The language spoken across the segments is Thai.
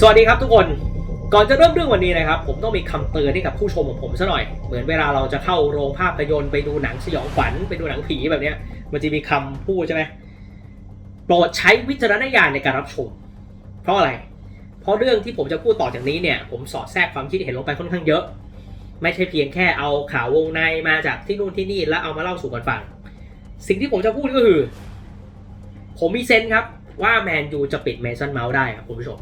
สวัสดีครับทุกคน ก่อนจะเริ่มเรื่องวันนี้นะครับ ผมต้องมีคำเตือนให้กับผู้ชมของผมซะหน่อย เหมือนเวลาเราจะเข้าโรงภาพยนตร์ไปดูหนังสยองขวัญไปดูหนังผีแบบเนี้ย มันจะมีคำพูดใช่ไหมโปรดใช้วิจารณญาณในการรับชม เพราะอะไร เพราะเรื่องที่ผมจะพูดต่อจากนี้เนี่ย ผมสอดแทรกความคิดเห็นลงไปค่อนข้างเยอะ ไม่ใช่เพียงแค่เอาข่าววงในมาจากที่นู่นที่นี่แล้วเอามาเล่าสู่กันฟัง สิ่งที่ผมจะพูดก็คือ ผมมีเซนส์ครับว่าแมนยูจะปิดเมสันเมาส์ได้ครับคุณผู้ชม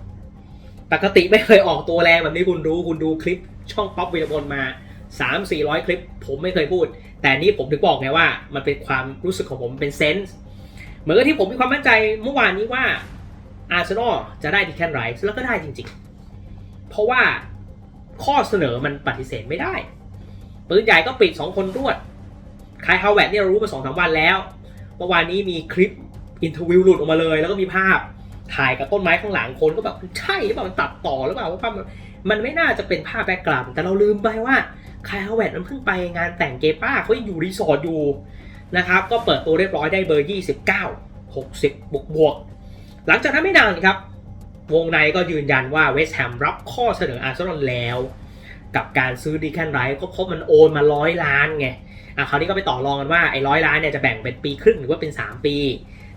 ปกติไม่เคยออกตัวแรงแบบนี้คุณรู้คุณดูคลิปช่องป๊อปวีรพลมา 3 4 0 0 คลิป ผมไม่เคยพูด แต่นี่ผมถึงบอกไงว่า มันเป็นความรู้สึกของผมเป็นเซนส์เหมือนกับที่ผมมีความมั่นใจเมื่อวานนี้ว่าอาร์เซนอลจะได้ดีแคนไรส์แล้วก็ได้จริงๆ เพราะว่าข้อเสนอมันปฏิเสธไม่ได้ ปืนใหญ่ก็ปิด 2 คนรวดคายฮาวเวตเนี่ยร,รู้มาสองสามวันแล้ว เมื่อวานนี้มีคลิปอินเทอร์วิวหลุดออกมาเลย แล้วก็มีภาพ ถ่ายกับต้นไม้ข้างหลังคนก็แบบใช่หรือเปล่ามันตัดต่อหรือเปล่าว่าภาพมันไม่น่าจะเป็นภาพแบ็กกราวด์แต่เราลืมไปว่าคายฮาวเวตมันเพิ่งไปงานแต่งเกป้าเขาอยู่รีสอร์ทอยู่นะครับก็เปิดตัวเรียบร้อยได้เบอร์ 29 60 บวกบวก หลังจากนั้นไม่นานครับ วงในก็ยืนยันว่าเวสต์แฮมรับข้อเสนออาร์เซนอลแล้ว กับการซื้อดีแคนไรท์ก็เพราะมันโอนมาร้อยล้านไงอะคราวนี้ก็ไปต่อรองกันว่าไอ้ร้อยล้านเนี่ยจะแบ่งเป็นปีครึ่งหรือว่าเป็น 3 ปี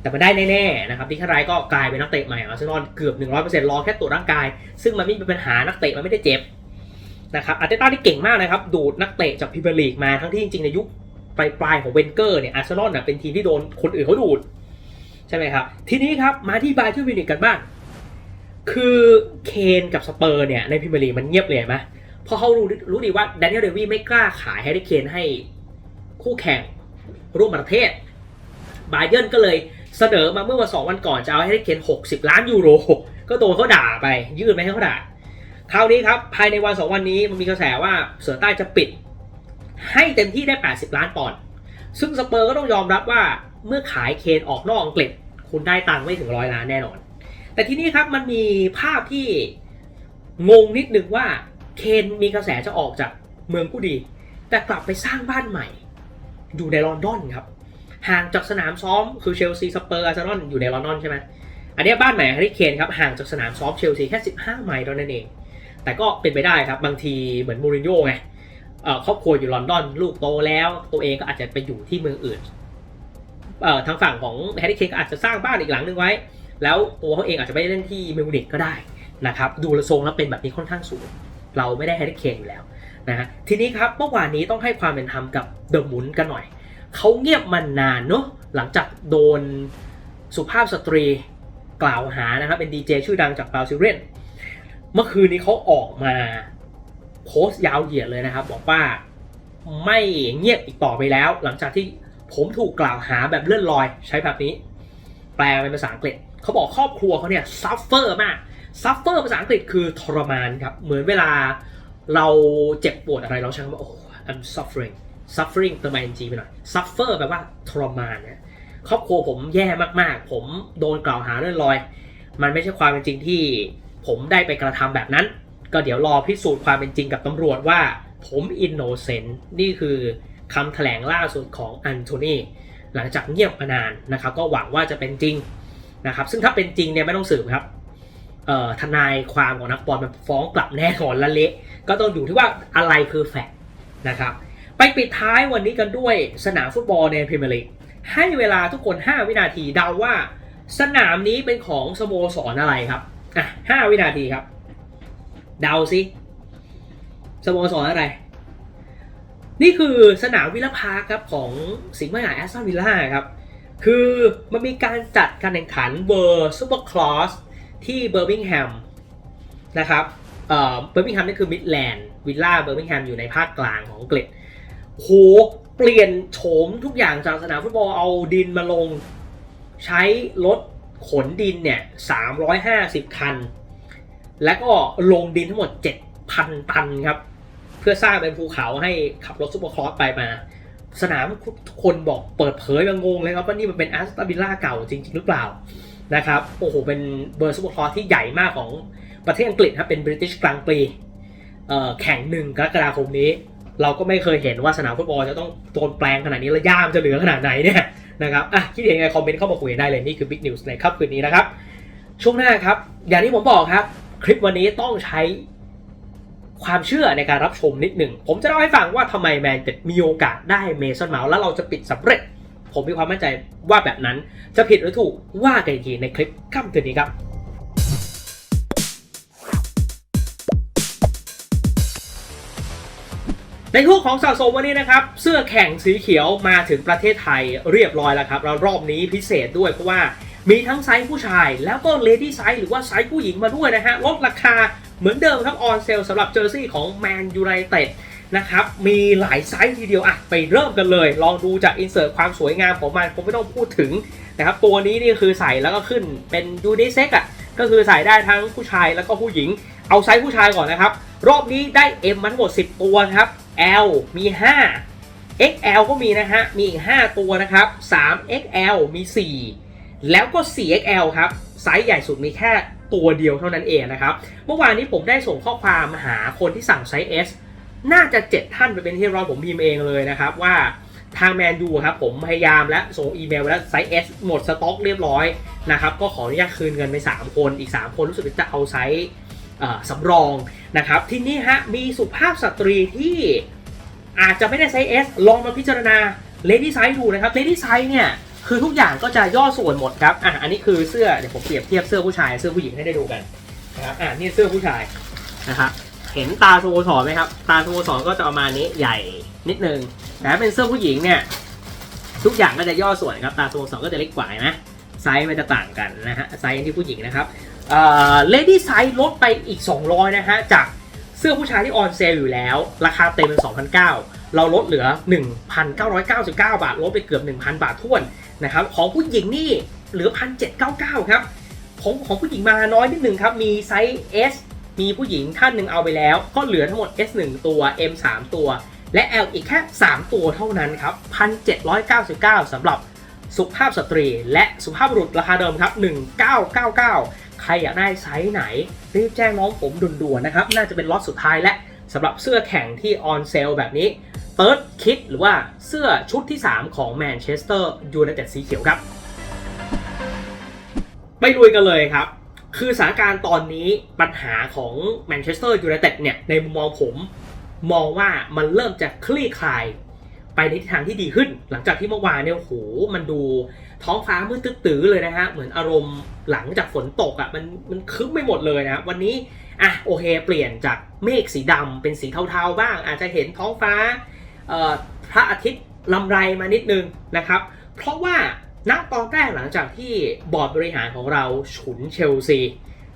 แต่มันได้แน่ๆนะครับที่คารายก็กลายเป็นนักเตะใหม่อาร์เซนอลเกือบ 100%รอแค่ตรวจร่างกาย ซึ่งมันไม่มีปัญหานักเตะมันไม่ได้เจ็บนะครับอาร์เตต้าที่เก่งมากนะครับ ดูดนักเตะจากพรีเมียร์ลีกมาทั้งที่จริงๆ ในยุคปลายๆของเวนเกอร์เนี่ยอาร์เซนอลเป็นทีมที่โดนคนอื่นเขาดูด ใช่ไหมครับ ทีนี้ครับ มาที่บาเยิร์มิวนิกกันบ้าง คือเคนกับสเปอร์เนี่ยในพรีเมียร์ลีกมันเงียบเลยไหมเพราะเขารู้รู้ดีว่าแดเนียลเดวีไม่กล้าขายแฮร์รี่เคนให้คู่แข่งร่วมประเทศบาเยิร์นก็เลย เสนอมาเมื่อวันสองวันก่อนจะเอาให้ได้เคน60ล้านยูโร ก็โดนเขาด่าไป ยื่นไปให้เขาด่า คราวนี้ครับภายในวันสองวันนี้มันมีกระแสว่าเสือใต้จะปิด ให้เต็มที่ได้ 80 ล้านปอนด์ซึ่งสเปอร์ก็ต้องยอมรับว่าเมื่อขายเคนออกนอกอังกฤษคุณได้ตังค์ไม่ถึงร้อยล้านแน่นอน แต่ที่นี่ครับมันมีภาพที่งงนิดนึงว่าเคนมีกระแสจะออกจากเมืองผู้ดี แต่กลับไปสร้างบ้านใหม่ อยู่ในลอนดอนครับ ห่างจากสนามซ้อมคือเชลซีสเปอร์อาร์เซนอลอยู่ในลอนดอนใช่ไหมอันนี้บ้านใหม่แฮร์รี่เคนครับห่างจากสนามซ้อมเชลซีแค่ 15 ไมล์เท่านั้นเอง แต่ก็เป็นไปได้ครับบางทีเหมือนมูรินโญ่ไงเอ่อครอบครัวอยู่ลอนดอน ลูกโตแล้วตัวเองก็อาจจะไปอยู่ที่เมืองอื่นทางฝั่งของแฮร์รี่เคนก็อาจจะสร้างบ้านอีกหลังนึงไว้ แล้วตัวเขาเองอาจจะไม่เล่นที่มิวนิกก็ได้นะครับดูละทรงแล้วเป็นแบบนี้ค่อนข้างสูง เราไม่ได้แฮร์รี่เคนอยู่แล้วนะฮะทีนี้ครับเมื่อวานนี้ต้องให้ความเป็นธรรมกับเดอะมุนกันหน่อย เขาเงียบมานานเนอะหลังจากโดนสุภาพสตรีกล่าวหานะครับ เป็นดีเจชื่อดังจากบราซิเลียนเมื่อคืนนี้เขาออกมาโพสต์ยาวเหยียดเลยนะครับ บอกว่าไม่เงียบอีกต่อไปแล้ว หลังจากที่ผมถูกกล่าวหาแบบเลื่อนลอยใช้แบบนี้ แปลเป็นภาษาอังกฤษเขาบอกครอบครัวเขาเนี่ยซัฟเฟอร์มากซัฟเฟอร์ภาษาอังกฤษคือทรมานครับ เหมือนเวลาเราเจ็บปวดอะไรเราใช้คำว่าโอ้ I'm suffering suffering เติม ing ไปหน่อย suffer แปลว่าทรมานเนี่ยครอบครัวผมแย่มากๆ ผมโดนกล่าวหาเลื่อนลอย มันไม่ใช่ความเป็นจริงที่ผมได้ไปกระทำแบบนั้น ก็เดี๋ยวรอพิสูจน์ความเป็นจริงกับตำรวจว่าผมอินโนเซนต์นี่คือคำแถลงล่าสุดของอันโทนีหลังจากเงียบมานานนะครับ ก็หวังว่าจะเป็นจริงนะครับ ซึ่งถ้าเป็นจริงเนี่ยไม่ต้องสืบครับเอ่อทนายความของนักบอลมันฟ้องกลับแน่นอนละเละ ก็ต้องอยู่ที่ว่าอะไรคือแฟกนะครับ ไปปิดท้ายวันนี้กันด้วยสนามฟุตบอลในพรีเมียร์ลีกให้เวลาทุกคน 5 วินาทีเดาว่า สนามนี้เป็นของสโมสรอะไรครับอะ5วินาทีครับ เดาสิสโมสรอะไร นี่คือสนามวิลพาร์คครับของสิงห์มหาแอสตันวิลล่าครับ คือมันมีการจัดการแข่งขันเวอร์ซูเปอร์คลอสที่เบอร์มิงแฮมนะครับเอ่อเบอร์มิงแฮมนี่คือมิดแลนด์วิลล่าเบอร์มิงแฮมอยู่ในภาคกลางของอังกฤษ โหเปลี่ยนโฉมทุกอย่างจากสนามฟุตบอลเอาดินมาลง ใช้รถขนดินเนี่ย350คัน แล้วก็ลงดินทั้งหมด7,000ตันครับ เพื่อสร้างเป็นภูเขาให้ขับรถซุปเปอร์คลอสไปมา สนามทุกคนบอกเปิดเผยมางงเลยครับว่านี่มันเป็นแอสตันวิลล่าเก่าจริง ๆ หรือเปล่านะครับโอ้โหเป็นเบอร์ซุปเปอร์คลอสที่ใหญ่มากของประเทศอังกฤษครับเป็นบริติชกลางปีแข่งหนึ่งกรกฎาคมนี้ เราก็ไม่เคยเห็นว่าสนามฟุตบอลจะต้องโดนแปลงขนาดนี้และย่ามจะเหลือขนาดไหนเนี่ยนะครับอะคิดเห็นยังไงคอมเมนต์เข้ามาคุยกันได้เลยนี่คือบิ๊กนิวส์ในค่ำคืนนี้นะครับ ช่วงหน้าครับ อย่างที่ผมบอกครับ คลิปวันนี้ต้องใช้ความเชื่อในการรับชมนิดหนึ่ง ผมจะเล่าให้ฟังว่าทำไมแมนจะมีโอกาสได้เมสันเมาส์แล้วเราจะปิดสำเร็จ ผมมีความมั่นใจว่าแบบนั้นจะผิดหรือถูกว่ากันอีกทีในคลิปค่ำคืนนี้ครับ ในช่วงของสะสมวันนี้นะครับ เสื้อแข่งสีเขียวมาถึงประเทศไทยเรียบร้อยแล้วครับแล้วรอบนี้พิเศษด้วยเพราะว่ามีทั้งไซส์ผู้ชาย แล้วก็เลดี้ไซส์หรือว่าไซส์ผู้หญิงมาด้วยนะฮะลดราคาเหมือนเดิมครับออนเซลสำหรับเจอร์ซี่ของแมนยูไนเต็ดนะครับ มีหลายไซส์ทีเดียวอะไปเริ่มกันเลย ลองดูจากอินเสิร์ตความสวยงามของมันผมไม่ต้องพูดถึงนะครับ ตัวนี้นี่คือใส่แล้วก็ขึ้นเป็นยูนิเซ็กอะก็คือใส่ได้ทั้งผู้ชายแล้วก็ผู้หญิง เอาไซส์ผู้ชายก่อนนะครับ รอบนี้ได้ M มันหมด 10 ตัวนะครับ L มี 5 XL ก็มีนะฮะ มีอีก 5 ตัวนะครับ 3XL มี 4 แล้วก็ 4XL ครับไซส์ใหญ่สุดมีแค่ตัวเดียวเท่านั้นเองนะครับ เมื่อวานนี้ผมได้ส่งข้อความหาคนที่สั่งไซส์ S น่าจะ 7 ท่านไปเป็นที่เรียบร้อยผมพิมพ์เองเลยนะครับว่าทางแมนยูครับผมพยายามและส่งอีเมลไปแล้วไซส์ S หมดสต็อกเรียบร้อยนะครับก็ขออนุญาตคืนเงินไป 3 คนอีก 3 คนรู้สึกว่าจะเอาไซส์ สำรองนะครับที่นี่ฮะมีสุภาพสตรีที่อาจจะไม่ได้ไซส์ S ลองมาพิจารณาเลดี้ไซส์ดูนะครับเลดี้ไซส์เนี่ยคือทุกอย่างก็จะย่อส่วนหมดครับอะอันนี้คือเสื้อเดี๋ยวผมเปรียบเทียบเสื้อผู้ชายเสื้อผู้หญิงให้ได้ดูกันนะครับอะนี่เสื้อผู้ชายนะครับเห็นตาสโมสรไหมครับ ตาสโมสรก็จะประมาณนี้ใหญ่นิดนึงแต่เป็นเสื้อผู้หญิงเนี่ยทุกอย่างก็จะย่อส่วนครับตาสโมสรก็จะเล็กกว่านะไซส์มันจะต่างกันนะฮะไซส์ที่ผู้หญิงนะครับ เลดี้ไซส์ลดไปอีก 200 นะฮะ จากเสื้อผู้ชายที่ออนเซลอยู่แล้ว ราคาเต็มเป็น2,009เราลดเหลือ 1,999 บาท ลดไปเกือบ 1,000 บาทท้วนนะครับ ของผู้หญิงนี่เหลือ 1,799 ครับ ของของผู้หญิงมาน้อยนิดหนึ่งครับ มีไซส์ S มีผู้หญิงท่านหนึ่งเอาไปแล้ว ก็เหลือทั้งหมด S 1 ตัว M 3 ตัว และ L อีกแค่ 3 ตัวเท่านั้นครับ 1,799สำหรับสุภาพสตรี และสุภาพบุรุษราคาเดิมครับ 1999 รอยากได้ไซส์ไหน รีบแจ้งน้องผมด่วนๆนะครับ น่าจะเป็นล็อตสุดท้ายและสำหรับเสื้อแข่งที่ออนเซลแบบนี้เติร์ดคิดหรือว่าเสื้อชุดที่ 3 ของแมนเชสเตอร์ยูไนเต็ดสีเขียวครับ ไปลุยกันเลยครับ คือสถานการณ์ตอนนี้ปัญหาของแมนเชสเตอร์ยูไนเต็ดเนี่ยในมุมมองผมมองว่ามันเริ่มจะคลี่คลาย ไปในทิศทางที่ดีขึ้น หลังจากที่เมื่อวานเนี่ยโหมันดู ท้องฟ้ามืดตื้อเลยนะฮะ เหมือนอารมณ์หลังจากฝนตกอะ่ะมันมันคึ้มไม่หมดเลยนะ วันนี้อะโอเคเปลี่ยนจากเมฆสีดำเป็นสีเทาๆบ้าง อาจจะเห็นท้องฟ้าพระอาทิตย์ลำไรมานิดนึงนะครับ เพราะว่าณตอนแรกหลังจากที่บอร์ดบริหารของเราฉุนเชลซี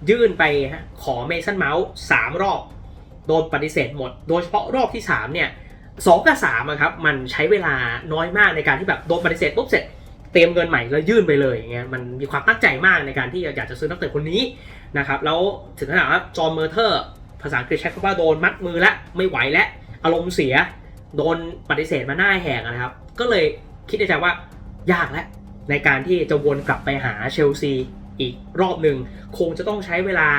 ยื่นไปขอเมสันเมาส์สามรอบ โดนปฏิเสธหมด โดยเฉพาะรอบที่ 3 เนี่ยสองกับสามครับมันใช้เวลาน้อยมากในการที่แบบโดนปฏิเสธปุ๊บเสร็จ เตรียมเงินใหม่แล้วยื่นไปเลยอย่างเงี้ยมันมีความตั้งใจมากในการที่อยากจะซื้อนักเตะคนนี้นะครับแล้วถึงขนาดว่าจอห์นเมอร์เทอร์ภาษาอังกฤษใช้คำว่าโดนมัดมือและไม่ไหวและอารมณ์เสีย โดนปฏิเสธมาหน้าแหกนะครับ ก็เลยคิดในใจว่ายากแล้วในการที่จะวนกลับไปหาเชลซีอีกรอบหนึ่งคงจะต้องใช้เวลา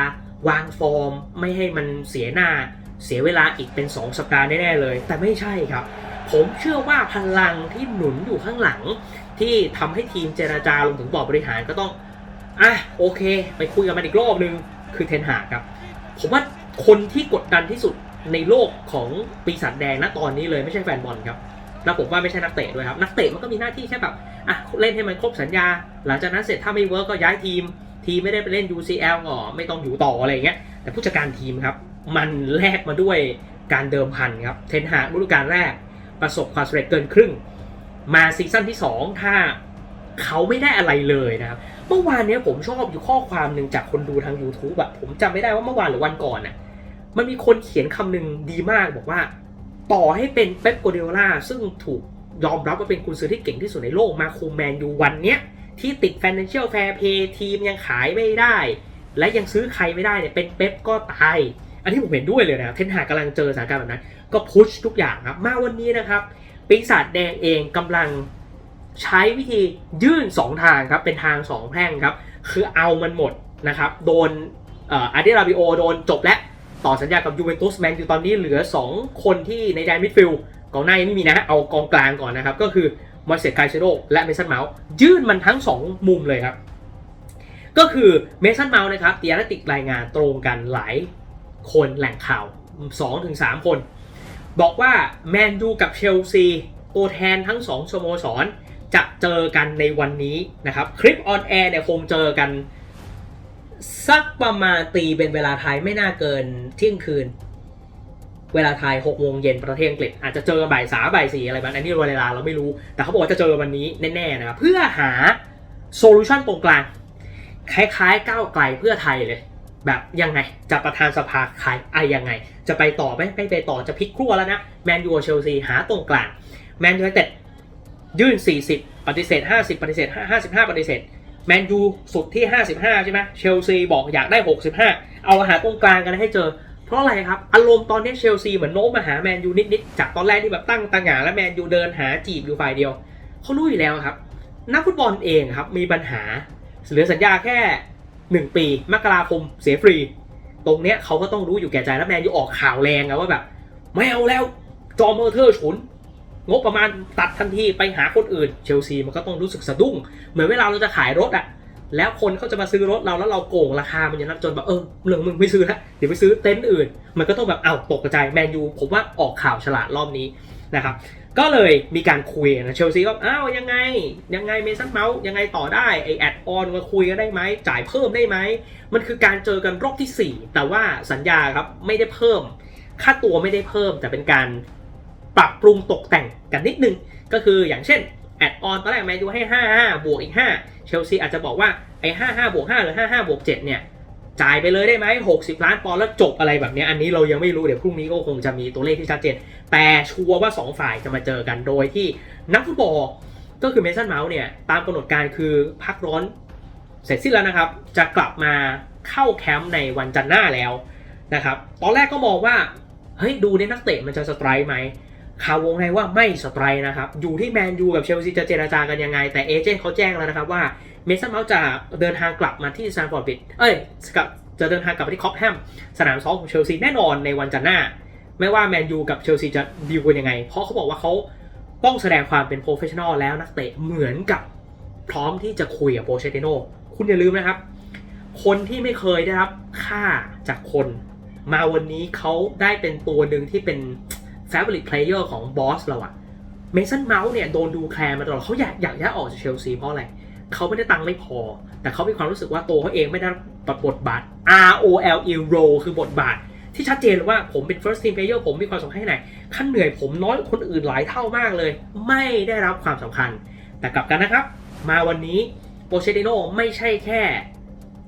วางฟอร์ม ไม่ให้มันเสียหน้า เสียเวลาอีกเป็น 2 สัปดาห์แน่ๆเลย แต่ไม่ใช่ครับ ผมเชื่อว่าพลังที่หนุนอยู่ข้างหลัง ที่ทำให้ทีมเจราจารวมถึงบอร์ดบริหารก็ต้องอะโอเค ไปคุยกันมันอีกรอบนึง คือเทนหากครับ ผมว่าคนที่กดดันที่สุดในโลกของปีศาจแดงณตอนนี้เลยไม่ใช่แฟนบอลครับแล้วผมว่าไม่ใช่นักเตะด้วยครับ นักเตะมันก็มีหน้าที่แค่แบบอะเล่นให้มันครบสัญญา หลังจากนั้นเสร็จถ้าไม่เวิร์กก็ย้ายทีม ทีมไม่ได้ไปเล่น UCL ก็ไม่ต้องอยู่ต่ออะไรอย่างเงี้ยแต่ผู้จัดการทีมครับ มันแลกมาด้วยการเดิมพันครับเทนหากฤดูกาลแรกประสบความสำเร็จเกินครึ่ง มาซีซั่นที่ 2 ถ้าเขาไม่ได้อะไรเลยนะครับ เมื่อวานเนี้ยผมชอบอยู่ข้อความหนึ่งจากคนดูทาง YouTube อะผมจำไม่ได้ว่าเมื่อวานหรือวันก่อนอะมันมีคนเขียนคำหนึ่งดีมากบอกว่า ต่อให้เป็นเป๊ปโกเดโอล่าซึ่งถูกยอมรับว่าเป็นกุนซือที่เก่งที่สุดในโลกมาคุมแมนยูวันเนี้ยที่ติด Financial Fair Play ทีมยังขายไม่ได้ และยังซื้อใครไม่ได้เนี่ยเป็นเป๊ปก็ตาย อันนี้ผมเห็นด้วยเลยนะเทนหากกำลังเจอสถานการณ์แบบนั้น ก็พุชทุกอย่างครับ มาวันนี้นะครับ ปีศาจแดงเองกำลังใช้วิธียื่น 2 ทางครับ เป็นทาง 2 แพร่งครับ คือเอามันหมดนะครับ โดนอาร์เดราบิโอโดนจบและต่อสัญญากับยูเวนตุสแมนยูตอนนี้เหลือ 2 คนที่ในแดนมิดฟิลด์กองหน้ายังไม่มีนะเอากองกลางก่อนนะครับ ก็คือมอยเซตไคเชโดและเมสันเมาส์ยื่นมันทั้ง 2 มุมเลยครับ ก็คือเมสันเมาส์นะครับเตียรติกรายงานตรงกันหลายคนแหล่งข่าว 2-3 คน บอกว่าแมนยูกับเชลซีตัวแทนทั้ง2สโมสร จะเจอกันในวันนี้นะครับ คลิปออนแอร์เนี่ยคงเจอกัน สักประมาณตีเป็นเวลาไทยไม่น่าเกินเที่ยงคืน เวลาไทย6โมงเย็นประเทศอังกฤษอาจจะเจอกันบ่ายสามบ่ายสี่อะไรแบบนั้นอันนี้เวลาเราไม่รู้ แต่เขาบอกว่าจะเจอวันนี้แน่ๆนะครับเพื่อหาโซลูชันตรงกลางคล้ายๆก้าวไกลเพื่อไทยเลย แบบยังไงจะประธานสภาใครไอ้ยังไง จะไปต่อไหมไม่ไปต่อจะพลิกครัวแล้วนะแมนยูเชลซีหาตรงกลางแมนยูไนเต็ดยื่น 40 ปฏิเสธ 50 ปฏิเสธ 55 ปฏิเสธแมนยูสุดที่ 55 ใช่ไหมเชลซีบอกอยากได้ 65 เอาหาตรงกลางกันให้เจอ เพราะอะไรครับ อารมณ์ตอนนี้เชลซีเหมือนโน้มมาหาแมนยูนิดๆ จากตอนแรกที่แบบตั้งตางหงาแล้วแมนยูเดินหาจีบอยู่ฝ่ายเดียว เขารู้อยู่แล้วครับ นักฟุตบอลเองครับ มีปัญหาเหลือสัญญาแค่ 1 ปี มกราคมเสียฟรี ตรงเนี้ยเขาก็ต้องรู้อยู่แก่ใจแล้วแมนยูออกข่าวแรงอะว่าแบบไม่เอาแล้วจอมเมอร์เทอร์ฉุน งบประมาณตัดทันทีไปหาคนอื่น เชลซีมันก็ต้องรู้สึกสะดุ้ง เหมือนเวลาเราจะขายรถอะแล้วคนเขาจะมาซื้อรถเราแล้วเราโกงราคามันอย่างนั้นจนแบบเออเรื่องมึงไม่ซื้อล้วเดี๋ยวไปซื้อเต็นท์อื่น มันก็ต้องแบบเอ้าตกกระจแมนยูผมว่าออกข่าวฉลาดรอบนี้นะครับ ก็เลยมีการคุยนะเชลซีก็อ้าวยังไง ยังไงเมสันเมาส์ยังไงต่อได้ไอแอดออนมาคุยกันได้ไหมจ่ายเพิ่มได้ไหม มันคือการเจอกันรอบที่ 4 แต่ว่าสัญญาครับไม่ได้เพิ่ม ค่าตัวไม่ได้เพิ่ม แต่เป็นการปรับปรุงตกแต่งกันนิดนึง ก็คืออย่างเช่นแอดออนตอนแรกแมนยูให้ 55 บวกอีก 5 เชลซีอาจจะบอกว่าไอ้55บวก5หรือ 55บวก7เนี่ย จ่ายไปเลยได้ไหม60ล้านปอนด์แล้วจบอะไรแบบนี้อันนี้เรายังไม่รู้เดี๋ยวพรุ่งนี้ก็คงจะมีตัวเลขที่ชัดเจน แต่ชัวร์ว่า 2 ฝ่ายจะมาเจอกันโดยที่นักฟุตบอลก็คือเมสันเมาส์เนี่ย ตามกำหนดการคือพักร้อนเสร็จสิ้นแล้วนะครับ จะกลับมาเข้าแคมป์ในวันจันทร์หน้าแล้วนะครับ ตอนแรกก็มองว่า เฮ้ย ดูในนักเตะมันจะสไตร์ไหม ข่าววงในว่าไม่สไตร์นะครับ อยู่ที่แมนยูกับเชลซีจะเจราจากันยังไง แต่เอเจนต์เขาแจ้งแล้วนะครับว่าเมสันเมาส์จะเดินทางกลับมาที่ซานฟอร์ดบิดเอ้ยกับจะเดินทางกลับไปที่คอปแฮมสนามซ้อมของเชลซีแน่นอนในวันจันทร์หน้า ไม่ว่าแมนยูกับเชลซีจะดีลกันยังไง เพราะเขาบอกว่าเขาต้องแสดงความเป็นโปรเฟชชั่นอลแล้วนักเตะเหมือนกับพร้อมที่จะคุยกับโปเชติโนคุณอย่าลืมนะครับ คนที่ไม่เคยได้รับค่าจากคน มาวันนี้เขาได้เป็นตัวหนึ่งที่เป็น favorite player ของบอสเราอะเมสันเมาส์เนี่ยโดนดูแคลนมาตลอดเขาอยากอยากย้ายออกจากเชลซีเพราะอะไรเขาไม่ได้ตังค์ไม่พอ แต่เขามีความรู้สึกว่าตัวเขาเองไม่ได้รับบทบาท R O L E role คือบทบาท ที่ชัดเจนเลยว่าผมเป็น first team player ผมมีความสำคัญแค่ไหนขั้นเหนื่อยผมน้อยคนอื่นหลายเท่ามากเลย ไม่ได้รับความสำคัญ แต่กลับกันนะครับ มาวันนี้โปเชติโนไม่ใช่แค่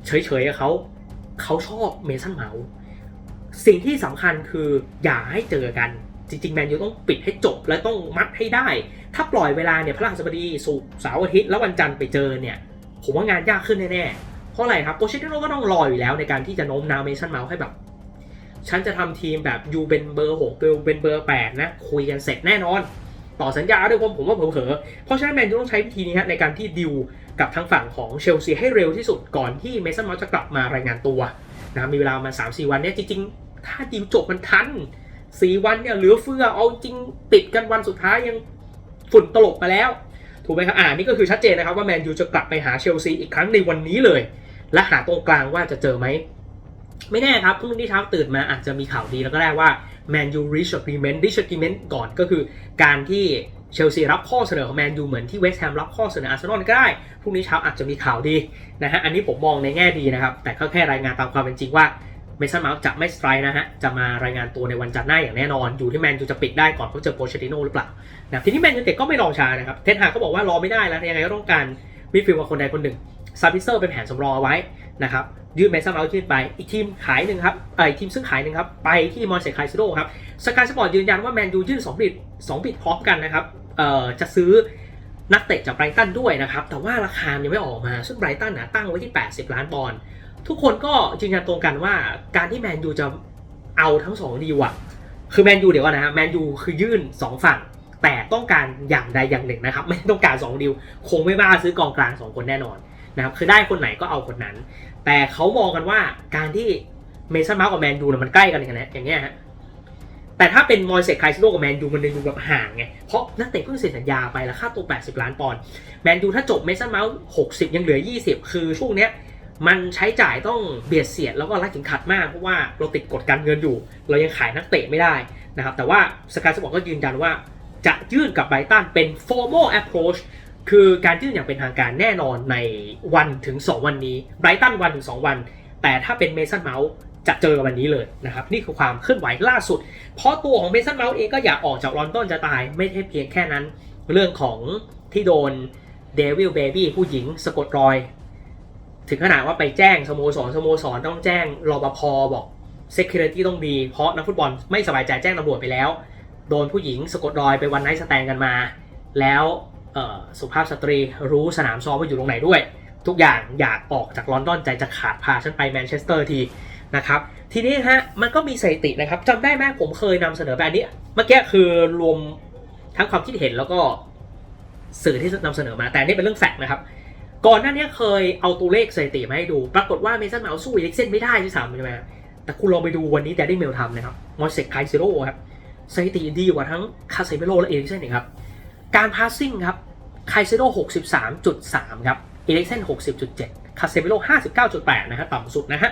เฉยๆกับเขาเขาชอบเมสันเมาส์สิ่งที่สำคัญคืออย่าให้เจอกัน จริงๆแมนยูต้องปิดให้จบและต้องมัดให้ได้ ถ้าปล่อยเวลาเนี่ยพระราชบดีศุกเสาร์อาทิตย์แล้ววันจันทร์ไปเจอเนี่ย ผมว่างานยากขึ้นแน่ๆ เพราะอะไรครับโปเชติโนก็ต้องรออยู่แล้วในการที่จะโน้มน้าวเมสันเมาส์ให้แบบ ฉันจะทำทีมแบบยูเป็นเบอร์หกเบลเป็นเบอร์แปดนะคุยกันเสร็จแน่นอน ต่อสัญญาด้วยผมผมว่าเผลอๆเพราะฉะนั้นแมนยูต้องใช้วิธีนี้ฮะในการที่ดิวกับทางฝั่งของเชลซีให้เร็วที่สุดก่อนที่เมสันเมาส์จะกลับมารายงานตัวนะมีเวลามาสามสี่วันเนี่ยจริงๆ ถ้าดิวจบมันทัน สี่วันเนี่ยเหลือเฟือเอาจริงติดกันวันสุดท้ายยังฝุ่นตลบไปแล้ว ถูกไหมครับอ่านี่ก็คือชัดเจนนะครับว่าแมนยูจะกลับไปหาเชลซีอีกครั้งในวันนี้เลย และหาตรงกลางว่าจะเจอไหม ไม่แน่ครับพรุ่งนี้เช้าตื่นมาอาจจะมีข่าวดีแล้วก็ได้ว่าแมนยู reach agreement reach agreement ก่อนก็คือการที่เชลซีรับข้อเสนอของแมนยูเหมือนที่เวสต์แฮมรับข้อเสนออาร์เซนอลก็ได้พรุ่งนี้เช้าอาจจะมีข่าวดีนะฮะอันนี้ผมมองในแง่ดีนะครับ แต่ก็แค่รายงานตามความเป็นจริงว่า เมสันเมาส์จะไม่สไตร์นะฮะ จะมารายงานตัวในวันจันทร์หน้าอย่างแน่นอน อยู่ที่แมนยูจะปิดได้ก่อนเขาเจอโปเชติโนหรือเปล่านะทีนี้แมนยูเต็ดก็ไม่รอช้านะครับ เทนฮากเขาบอกว่ารอไม่ได้แล้ว ยังไงก็ต้องการมิดฟิลด์มาคนใดคนหนึ่งซาบิเซอร์เป็นแผนสำรองเอาไว้นะครับยืดเมสันเอายืดไป อีกทีมขายหนึ่งครับเอออีกทีมซื้อขายหนึ่งครับ ไปที่มอนเซคไคซิโดครับ สกายสปอร์ตยืนยันว่าแมนยูยื่น2บิด2บิดพร้อมกันนะครับ เอ่อ จะซื้อนักเตะจากไบรตันด้วยนะครับ แต่ว่าราคายังไม่ออกมา ซึ่งไบรตันนะตั้งไว้ที่ 80 ล้านปอนด์ ทุกคนก็ยืนยันตรงกันว่าการที่แมนยูจะเอาทั้ง2ดีลอะคือแมนยูเดี๋ยวก่อนนะฮะแมนยูคือยื่น 2 ฝั่ง แต่ต้องการอย่างใดอย่างหนึ่งนะครับ ไม่ต้องการ2ดีลคงไม่บ้าซื้อกองกลาง 2 คนแน่นอนนะครับคือได้คนไหนก็เอาคนนั้น แต่เขามองกันว่าการที่เมสันมาร์กับแมนยูเนี่ยมันใกล้กันอย่างนี้อย่างเงี้ยฮะแต่ถ้าเป็นมอยเซคไคซิโดกับแมนยูมันเลยดูแบบห่างไง เพราะนักเตะเพิ่งเซ็นสัญญาไปแล้วค่าตัว 80 ล้านปอนด์แมนยูถ้าจบเมสันมาร์60 ยังเหลือ 20 คือช่วงเนี้ย มันใช้จ่ายต้องเบียดเสียดแล้วก็รัดเข็มขัดมากเพราะว่าเราติดกฎการเงินอยู่ เรายังขายนักเตะไม่ได้นะครับแต่ว่าสกายสปอร์ตก็ยืนยันว่า จะยื่นกับไบรตันเป็น formal approach คือการยื่นอย่างเป็นทางการแน่นอนในวันถึง 2 วันนี้ไบรตันวันถึง 2 วัน แต่ถ้าเป็นเมสันเมาส์จะเจอกันวันนี้เลยนะครับนี่คือความเคลื่อนไหวล่าสุด เพราะตัวของเมสันเมาส์เองก็อยากออกจากลอนดอนจะตายไม่ใช่เพียงแค่นั้น เรื่องของที่โดนเดวิลเบบี้ผู้หญิงสะกดรอย ถึงขนาดว่าไปแจ้งสโมสรสโมสรต้องแจ้งรปภบอก Security ต้องดีเพราะนักฟุตบอลไม่สบายใจแจ้งตำรวจไปแล้ว โดนผู้หญิงสะกดรอยไปวันไนท์สแตนกันมา แล้วสุภาพสตรีรู้สนามซ้อมว่าอยู่ตรงไหนด้วย ทุกอย่างอยากออกจากลอนดอนใจจะขาดพาฉันไปแมนเชสเตอร์ทีนะครับทีนี้ฮะมันก็มีสถิตินะครับจำได้ไหมผมเคยนำเสนอไปอันนี้ เมื่อกี้คือรวมทั้งความคิดเห็นแล้วก็สื่อที่นำเสนอมาแต่นนี่เป็นเรื่องแฟกต์นะครับ ก่อนหน้านี้เคยเอาตัวเลขสถิติมาให้ดู ปรากฏว่าเมสันเมาสู้อีลิกเซนไม่ได้ที่สามใช่ไหมแต่คุณลองไปดูวันนี้แต่ได้เมลทำนะครับมอสเซกไคเซโร่ครับสถิติดีกว่าทั้งคาเซเมโลและเอลิกเซนอีกครับ การพาสซิ่งครับไคเซโร่63.3ครับเอลิกเซน60.7คาเซเมโล59.8นะฮะต่ำสุดนะฮะ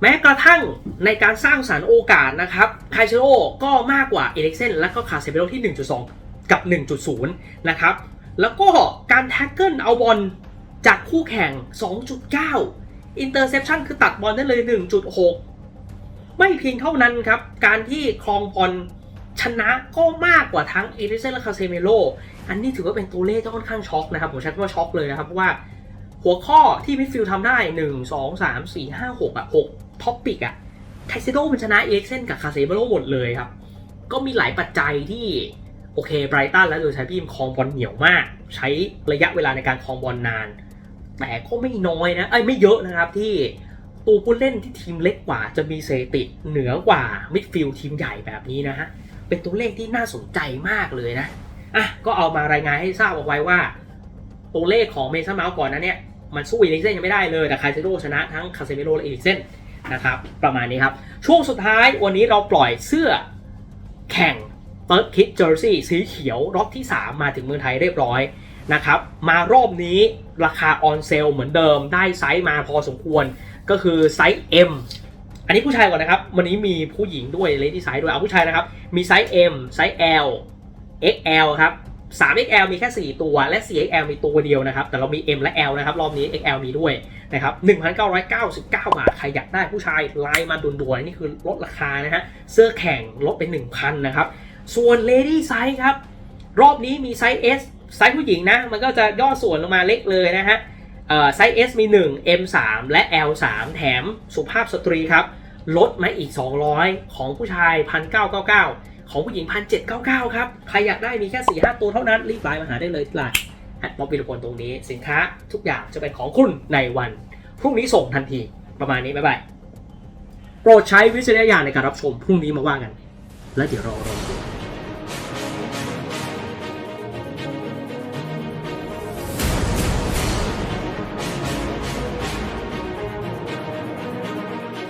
แม้กระทั่งในการสร้างสารรค์โอกาสนะครับไคเชโรก็มากกว่าเอลิกเซนและก็คาเซเบโรที่ 1.2 กับ 1.0 นะครับ แล้วก็การแท็กเกิลเอาบอล จากคู่แข่ง 2.9อินเตอร์เซปชันคือตัดบอลได้เลย 1.6 ไม่เพียงเท่านั้นครับ การที่ครองบอลชนะก็มากกว่าทั้งเอลิเซนและคาเซเมโรอันนี้ถือว่าเป็นตัวเลขที่ค่อนข้างช็อกนะครับ ผมใช้คำว่าช็อกเลยนะครับว่า หัวข้อที่มิดฟิลด์ทำได้ 1 2 3 4 5 6อะ6ท็อปปิกอะไคเซโดมันชนะเอ็กเซนกับคาเซเบโรหมดเลยครับ ก็มีหลายปัจจัยที่โอเคไบรตันและโดยใช้พีมครองบอลเหนียวมาก ใช้ระยะเวลาในการครองบอลนาน แต่ก็ไม่น้อยนะเอ้ไม่เยอะนะครับที่ตัวผู้เล่นที่ทีมเล็กกว่าจะมีสถิติเหนือกว่ามิดฟิลด์ทีมใหญ่แบบนี้นะฮะเป็นตัวเลขที่น่าสนใจมากเลยนะอะก็เอามารายงานให้ทราบเอาไว้ว่า ตัวเลขของเมสันเมาส์ก่อนนั้นเนี่ยมันสู้อีลิกเซนยังไม่ได้เลยแต่คาเซโดชนะทั้งคาเซเมโรและอีลิกเซนนะครับประมาณนี้ครับ ช่วงสุดท้ายวันนี้เราปล่อยเสื้อแข่งเติร์ดคิดเจอร์ซี่สีเขียวรอบที่ 3 มาถึงเมืองไทยเรียบร้อย นะครับ มารอบนี้ราคาออนเซลเหมือนเดิมได้ไซส์มาพอสมควรก็คือไซส์ M อันนี้ผู้ชายก่อนนะครับ วันนี้มีผู้หญิงด้วยเลดี้ไซส์ด้วยเอาผู้ชายนะครับ มีไซส์ M ไซส์ L XL ครับ 3XL มีแค่ 4 ตัว และ 4XL มีตัวเดียวนะครับ แต่เรามี M และ L นะครับ รอบนี้ XL มีด้วยนะครับ 1,999 บาท ใครอยากได้ผู้ชายไลน์มาด่วนๆ นี่คือลดราคานะฮะ เสื้อแข่งลดเป็น 1,000 นะครับ ส่วน Lady Size ครับ รอบนี้มีไซส์ S ไซส์ผู้หญิงนะ มันก็จะย่อส่วนลงมาเล็กเลยนะฮะเอ่อไซส์ S มี 1 M 3และ L 3แถมสุภาพสตรีครับ ลดมาอีก 200 ของผู้ชาย 1,999 ของผู้หญิง 1,799 ครับ ใครอยากได้มีแค่ 4 5 ตัวเท่านั้น รีบไลน์มาหาได้เลยที่ไลน์แอดป๊อปวิรพลตรงนี้ สินค้าทุกอย่างจะเป็นของคุณในวัน พรุ่งนี้ส่งทันทีประมาณนี้ บ๊ายบาย โปรดใช้วิจารณญาณในการรับชม พรุ่งนี้มาว่ากัน และเดี๋ยวเรารอดู